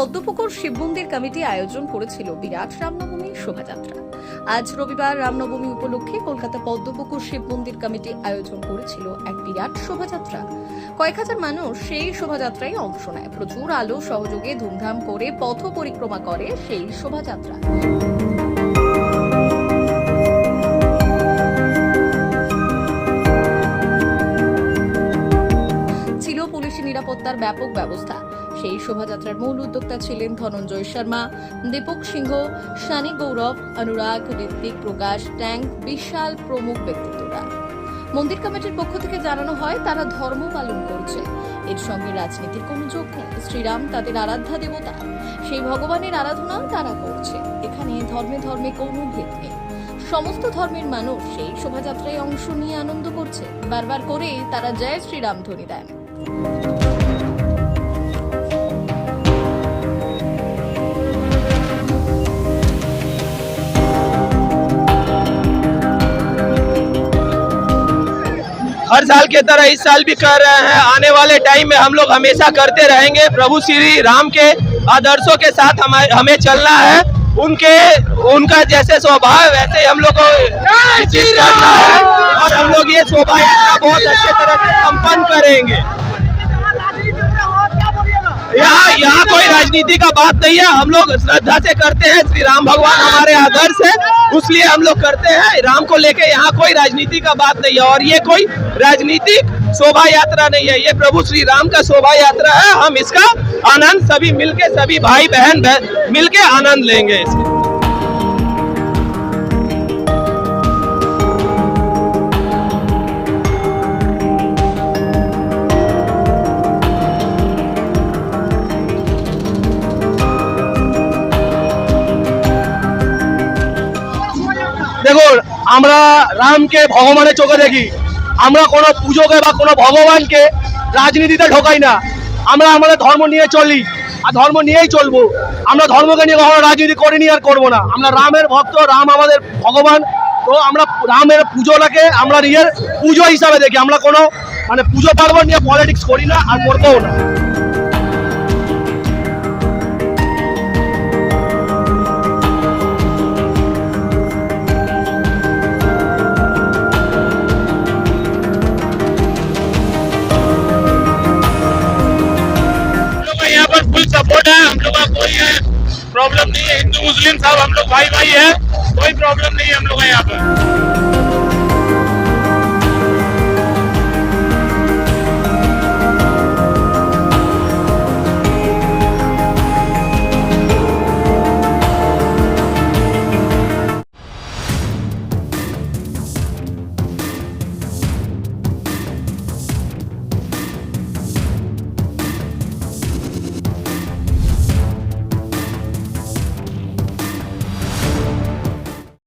পদ্মপুকুর শিব মন্দির কমিটি আয়োজন করেছিল বিরাট রামনবমী শোভাযাত্রা। আজ রবিবার রামনবমী উপলক্ষে কলকাতা পদ্মপুকুর শিব মন্দির কমিটি আয়োজন করেছিল এক বিরাট শোভাযাত্রা। কয়েক হাজার মানুষ সেই শোভাযাত্রায় অংশ নেয়। প্রচুর আলো সহযোগে ধুমধাম করে পথ পরিক্রমা করে সেই শোভাযাত্রা। ছিল পুলিশি নিরাপত্তার ব্যাপক ব্যবস্থা। সেই শোভাযাত্রার মূল উদ্যোক্তা ছিলেন ধনঞ্জয় শর্মা, দীপক সিংহ, শানি গৌরব, অনুরাগ, ঋত্বিক প্রকাশ, ট্যাঙ্ক, বিশাল প্রমুখ ব্যক্তিত্বরা। মন্দির কমিটির পক্ষ থেকে জানানো হয়, তারা ধর্ম পালন করছে। এর সঙ্গে রাজনীতির কোনো যোগ নেই। শ্রীরাম তাদের আরাধ্যা দেবতা। সেই ভগবানের আরাধনা তারা করছে। এখানে ধর্মে ধর্মে কোনো ভেদ নেই। সমস্ত ধর্মের মানুষ সেই শোভাযাত্রায় অংশ নিয়ে আনন্দ করছে। বারবার করে তারা জয় শ্রীরাম ধ্বনি দেন। हर साल के तरह इस साल भी कर रहे हैं। आने वाले टाइम में हम लोग हमेशा करते रहेंगे। प्रभु श्री राम के आदर्शों के साथ हमें हमें चलना है। उनके उनका जैसे स्वभाव वैसे हम लोग को है। और हम लोग ये स्वभाव यात्रा बहुत अच्छे तरह से संपन्न करेंगे। यहाँ यहाँ कोई राजनीति का बात नहीं है। हम लोग श्रद्धा से करते हैं। श्री राम भगवान हमारे आदर्श है। उसलिए हम लोग करते हैं। राम को लेके यहाँ कोई राजनीति का बात नहीं है। और ये कोई राजनीतिक शोभा यात्रा नहीं है। ये प्रभु श्री राम का शोभा यात्रा है। हम इसका आनंद सभी मिलके सभी भाई बहन बह- मिलके आनंद लेंगे इसका। দেখুন, আমরা রামকে ভগবানের চোখে দেখি। আমরা কোনো পুজোকে বা কোনো ভগবানকে রাজনীতিতে ঢোকাই না। আমরা আমাদের ধর্ম নিয়ে চলি, আর ধর্ম নিয়েই চলবো। আমরা ধর্মকে নিয়ে কখনো রাজনীতি করিনি আর করব না। আমরা রামের ভক্ত, রাম আমাদের ভগবান। তো আমরা রামের পুজোটাকে আমরা নিজের পুজো হিসাবে দেখি। আমরা কোনো মানে পুজো পার্বণ নিয়ে পলিটিক্স করি না আর করবোও না। प्रॉब्लम नहीं है। हिंदू, मुस्लिम सब हम लोग भाई भाई है। कोई प्रॉब्लम नहीं है हम लोग यहाँ पर।